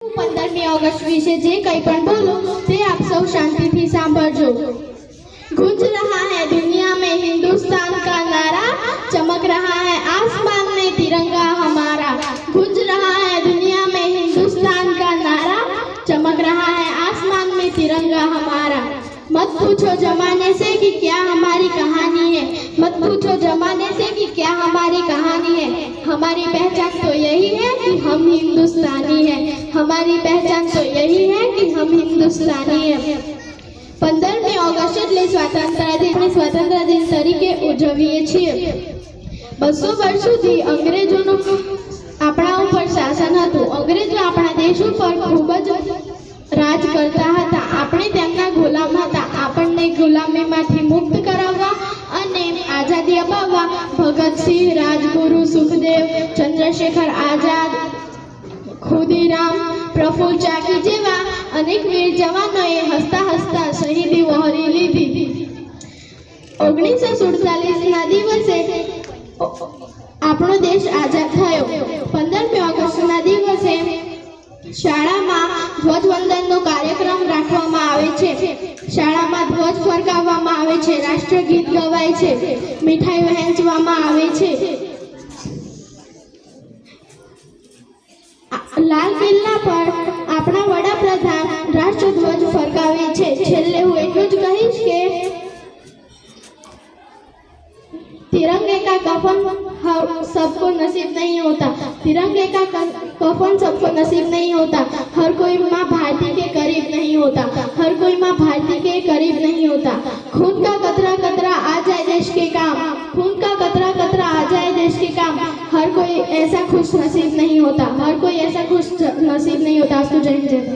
પંદરમી ઓગસ્ટ વિશે જે કંઈ પણ બોલું તે આપ સૌ શાંતિથી સાંભળજો गूंज रहा है दुनिया में हिंदुस्तान का नारा चमक रहा है आसमान में तिरंगा हमारा गूंज रहा है दुनिया में हिंदुस्तान का नारा चमक रहा है आसमान में तिरंगा हमारा मत पूछो जमाने से कि क्या हमारी कहानी है मत पूछो जमाने से कि क्या हमारी कहानी है हमारी पहचान तो यही है कि हम हिंदुस्तानी हैं हमारी पहचान तो यही है कि हम हिंदुस्तानी हैं પંદરમી ઓગસ્ટ એટલે સ્વાતંત્ર્ય દિન આપણે સ્વાતંત્ર્ય દિન તરીકે ઉજવીએ છીએ બસો વર્ષ સુધી અંગ્રેજોનું આપણા ઉપર શાસન હતું અંગ્રેજો આપણા દેશ ઉપર ખૂબ જ રાજ કરતા હતા આપણે તેમના ગુલામ હતા આપણને ગુલામીમાંથી મુક્ત કરાવવા અને આઝાદી અપાવવા ભગતસિંહ રાજગુરુ સુખદેવ ચંદ્રશેખર આઝાદ ખુદીરામ પ્રફુલ્લ ચાકી જેવા અનેક વીર જવાનોએ હસતા હસતા શહીદી વહોરી લીધી. ઓગણીસો સુડતાલીસના દિવસે આપણો દેશ આઝાદ થયો. પંદરમી ઓગસ્ટના દિવસે શાળામાં ધ્વજવંદનનો કાર્યક્રમ રાખવામાં આવે છે. શાળામાં ધ્વજ ફરકાવવામાં આવે છે. રાષ્ટ્રગીત ગવાય છે. મીઠાઈ વહેંચવામાં આવે છે. લાલ કિલ્લા પર આપણા વડાપ્રધાન રાષ્ટ્રધ્વજ ફરકાવે છે છેલ્લે હું એટલું જ કહીશ કે तिरंगे का कफन हर सबको नसीब नहीं होता तिरंगे का क- कफन सबको नसीब नहीं होता हर कोई माँ भारती के करीब नहीं होता हर कोई माँ भारती के करीब नहीं होता खून ऐसा खुश नसीब नहीं होता हर कोई ऐसा खुश नसीब नहीं होता आज तो